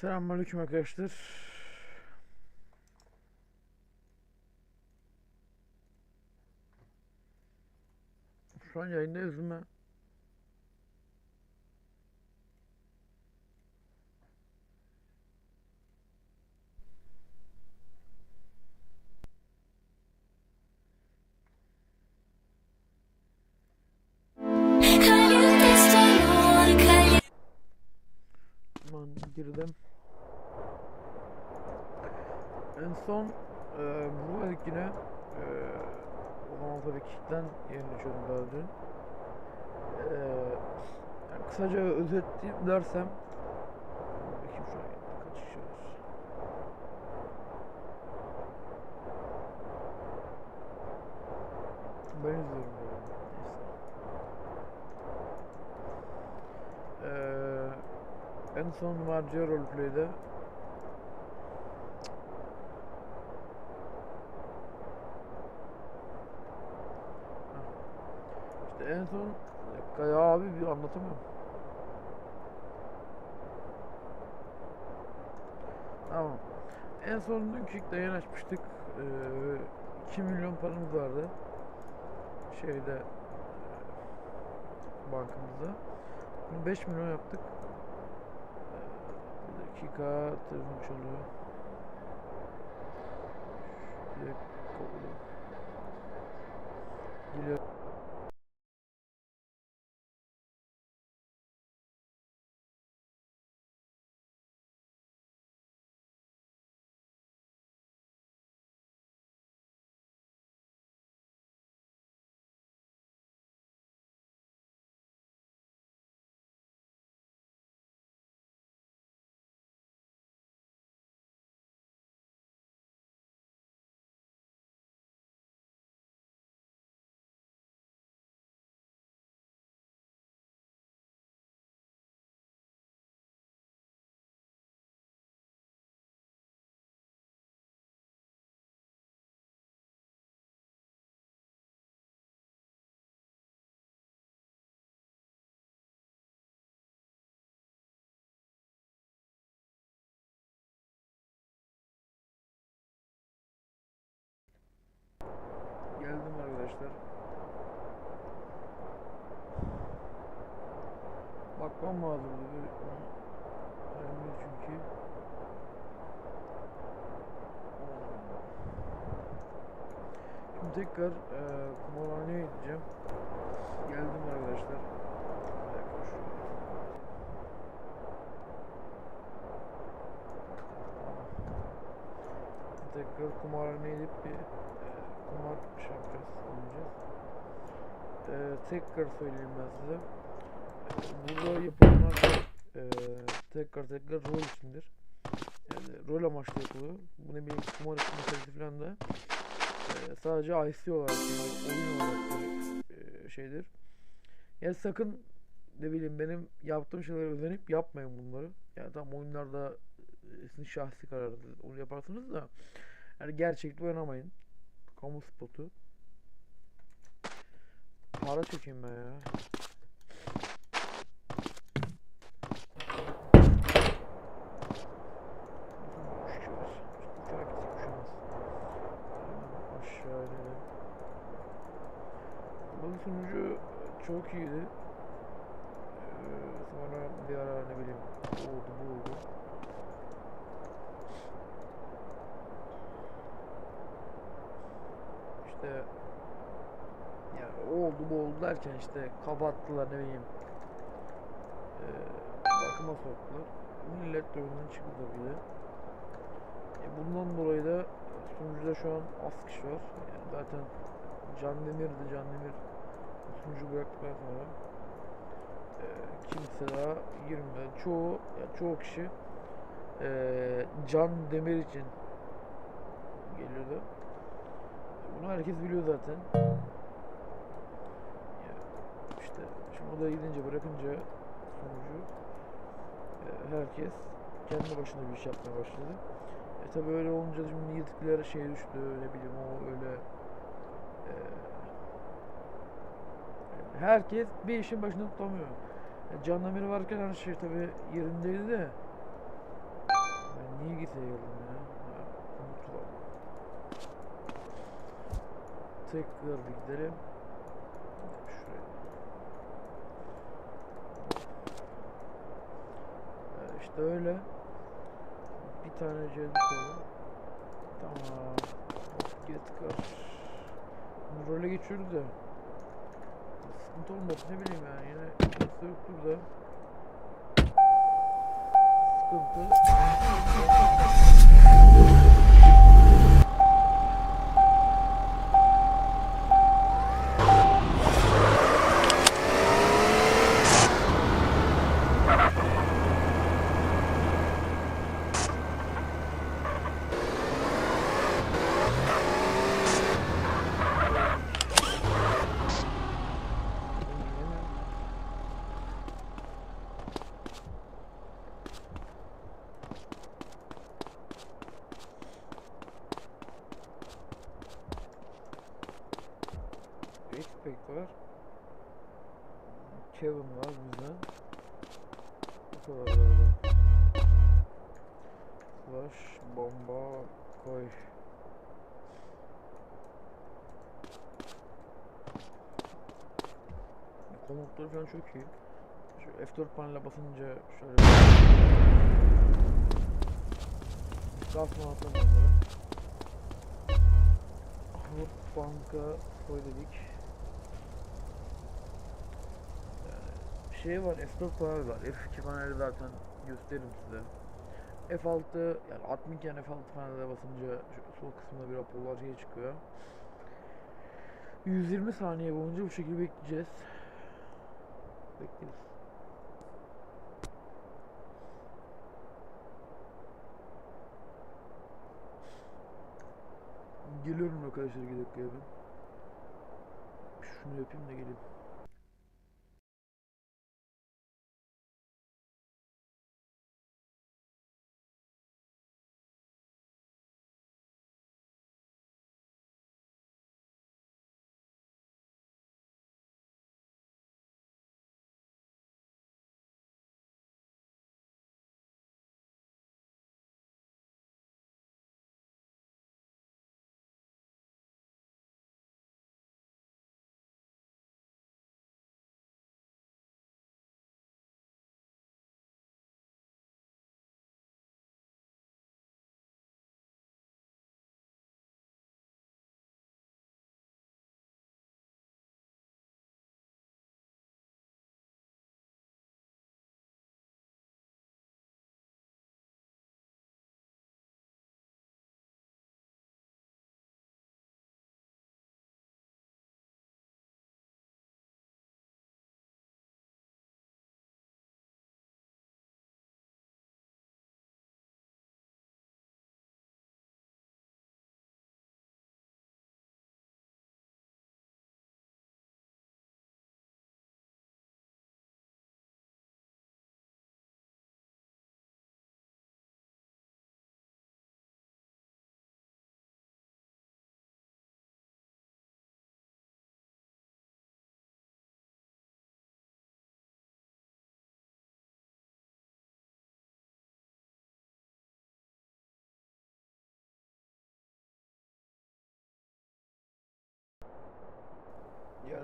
Selamünaleyküm arkadaşlar. Şu an yayındayız değil o zaman tabii Kick'ten yayın açıyordum daha dün. E, yani kısaca özetleyeyim dersem Bakayım şu an kaç kişi var. Ben izliyorum. Neyse. Ee, en son Marcia Roleplay'de en son bir dakika ya abi bir anlatamıyorum. Tamam. En son ilk yayın açmıştık. Ee, 2 milyon paramız vardı. Şeyde e, bankamızda. Bunu 5 milyon yaptık. Ee, Bir dakika telefon çalıyor. Geliyor. Bakmam lazım dedi. Önemli çünkü. Şimdi tekrar e, kumarhaneye gideceğim. Geldim arkadaşlar. Tekrar kumarhaneye gidip bir e, kumar yapacağız, oynayacağız. E, tekrar söyleyeyim ben size. E, burada yapılanlar e, tekrar tekrar rol içindir. Yani rol amaçlı yapılıyor. Bu ne bileyim kumar meselesi falan da e, sadece IC olarak yani oyun olarak bir e, şeydir. Yani sakın ne bileyim benim yaptığım şeylere özenip yapmayın bunları. Yani tam oyunlarda e, sizin şahsi kararınız. Onu yaparsınız da yani gerçekte oynamayın. Kamu spotu. Para çekeyim ben ya. Çok iyiydi. Ee, sonra bir ara ne bileyim oldu bu oldu. İşte yani oldu bu oldu derken işte kapattılar ne bileyim e, bakıma soktular. Millet de oyundan çıktı de. E, bundan dolayı da sunucuda şu an az kişi var. Yani zaten Can Demir'di Can Demir sunucu bıraktıktan sonra e, kimse daha girmedi. Çoğu ya çoğu kişi e, Can Demir için geliyordu. Bunu herkes biliyor zaten. Ya işte şimdi odaya gidince bırakınca sonucu e, herkes kendi başına bir iş yapmaya başladı. E tabi öyle olunca şimdi yedikleri şey düştü ne bileyim o öyle e, herkes bir işin başında tutamıyor. E, Can Demir varken her şey tabi yerindeydi de Niye gitse geldim ya? Unuttum. Tekrar bir gidelim. Şuraya. Ee, işte öyle. Bir tane koydum. Tamam. Get kar. Role geçiyoruz ya. Sıkıntı olmaz ne bileyim yani yine kimse yoktur da. Sıkıntı. Var. Kevin var bizden. Bu kadar galiba. Flash, bomba, koy. Komutları falan çok iyi. Şu F4 panele basınca şöyle atalım onları. Hop banka koy dedik. Yani şey var F4 panel var. F2 paneli zaten gösteririm size. F6 yani atmayken F6 panele basınca sol kısmında bir raporlar şey çıkıyor. 120 saniye boyunca bu şekilde bekleyeceğiz. Bekleriz. Geliyorum arkadaşlar bir dakika. Şunu yapayım da geleyim.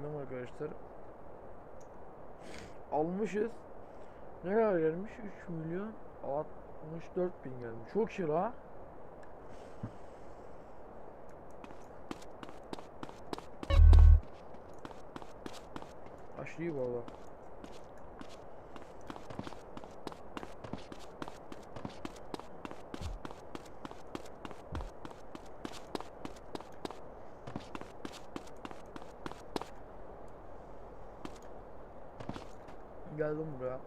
Geldim arkadaşlar. Almışız. Ne kadar gelmiş? 3 milyon 64 bin gelmiş. Çok iyi la. Aşırı iyi valla. Geldim buraya.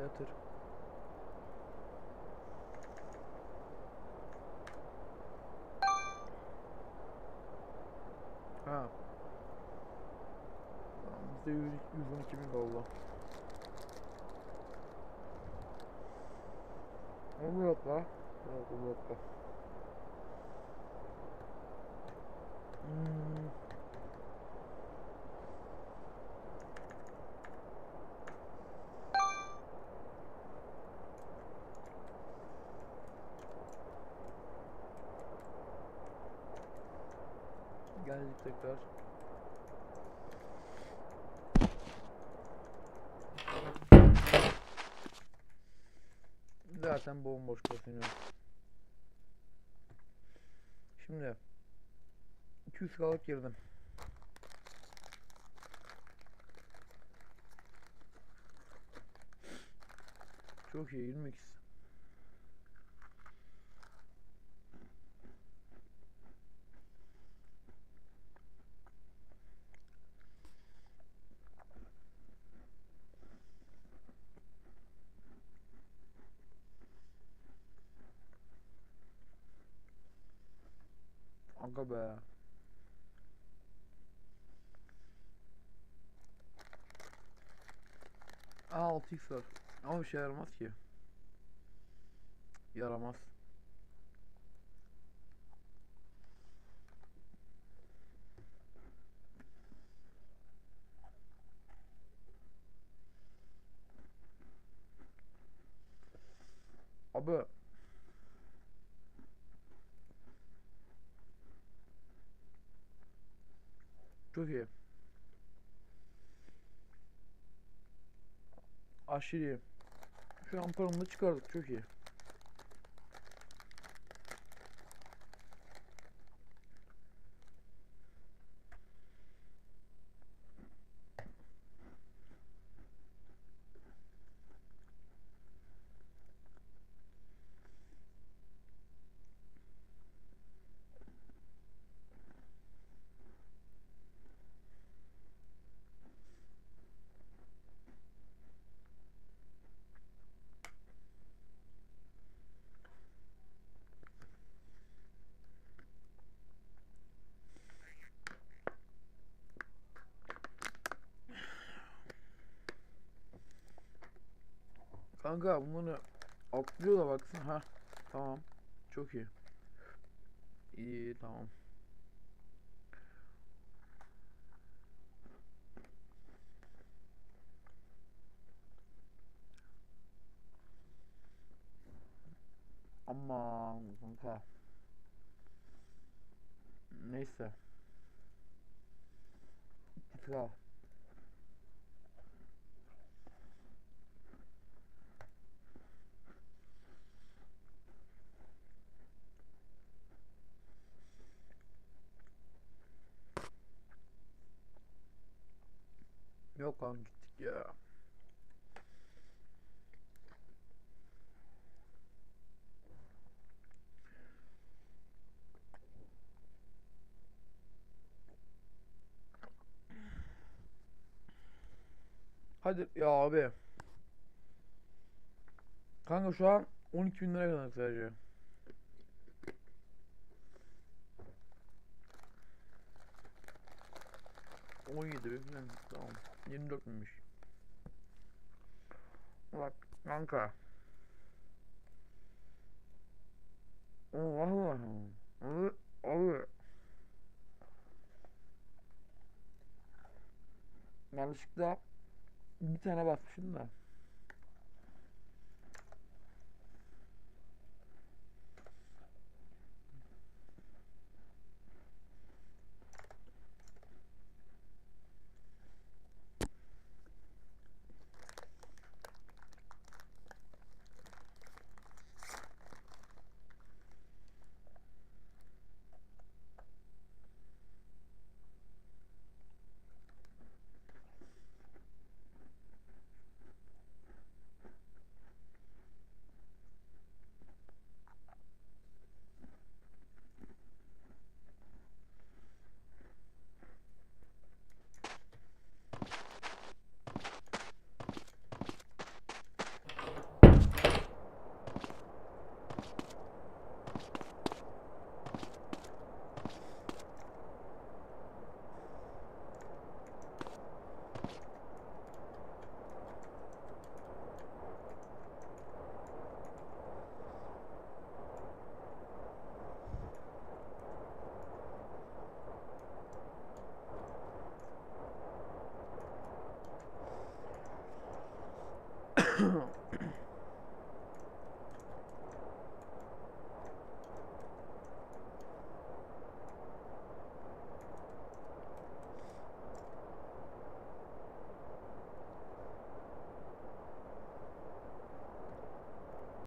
Yatır. Ha. Bizde 100 112 bin dolar. Onu yok la. Yok tekrar. Zaten bomboş kasino. Şimdi 200 kalıp girdim. Çok iyi 22. Aga be. Aa 6x var. Ama bir şey yaramaz ki. Yaramaz. Abi Çok iyi. Aşırı iyi. Şu an paramı da çıkardık. Çok iyi. Kanka bunları atlıyor da baksana. Ha tamam. Çok iyi. İyi tamam. Aman kanka. Neyse. Git lan gittik ya. Hadi ya abi. Kanka şu an 12 bin lira kadar sadece. On yedi bin falan. Tamam. 24 binmiş. Bak kanka. Allah Allah. Abi, abi. Yanlışlıkla bir tane basmışım da.